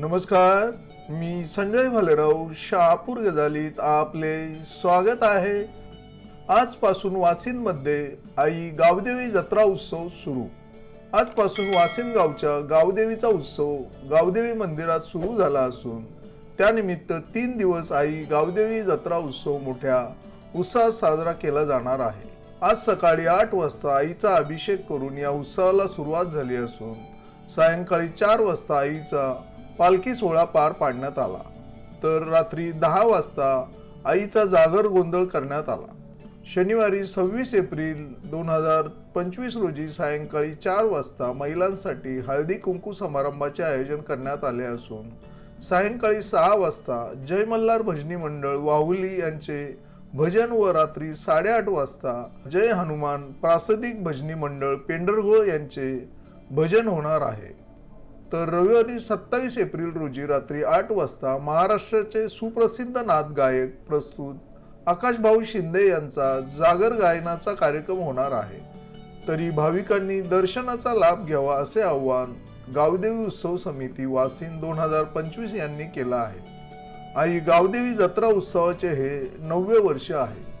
नमस्कार मी संजय भालेराव शहापूर गजालीत आपले स्वागत आहे. आजपासून वासिंदमध्ये आई गावदेवी जत्रा उत्सव सुरू. आजपासून वासिंद गावच्या गावदेवीचा उत्सव गावदेवी मंदिरात सुरू झाला असून त्यानिमित्त तीन दिवस आई गावदेवी जत्रा उत्सव मोठ्या उत्साहात साजरा केला जाणार आहे. आज सकाळी आठ वाजता आईचा अभिषेक करून या उत्सवाला सुरुवात झाली असून सायंकाळी चार वाजता आईचा पालखी सोहळा पार पाडण्यात आला. तर रात्री दहा वाजता आईचा जागर गोंधळ करण्यात आला. शनिवारी सव्वीस एप्रिल दोन हजार पंचवीस रोजी सायंकाळी चार वाजता महिलांसाठी हळदी कुंकू समारंभाचे आयोजन करण्यात आले असून सायंकाळी सहा वाजता जय मल्हार भजनी मंडळ वाहुली यांचे भजन व रात्री साडेआठ वाजता जय हनुमान प्रासदिक भजनी मंडळ पेंढरगोळ यांचे भजन होणार आहे. तर रविवारी सत्तावीस एप्रिल रोजी रात्री आठ वाजता महाराष्ट्राचे सुप्रसिद्ध नाथ गायक प्रस्तुत आकाशभाऊ शिंदे यांचा जागर गायनाचा कार्यक्रम होणार आहे. तरी भाविकांनी दर्शनाचा लाभ घ्यावा असे आवाहन गावदेवी उत्सव समिती वासिन दोन हजार पंचवीस यांनी केलं आहे. आई गावदेवी जत्रा उत्सवाचे हे नववे वर्ष आहे.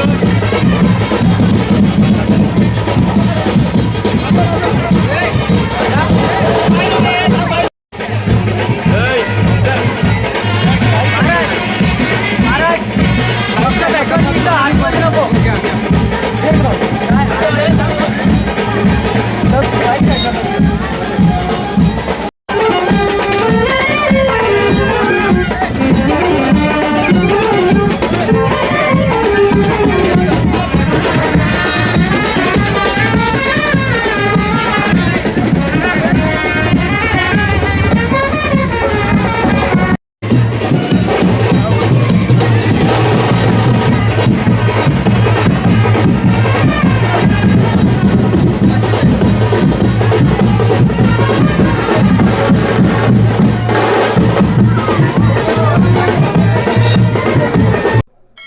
Thank you.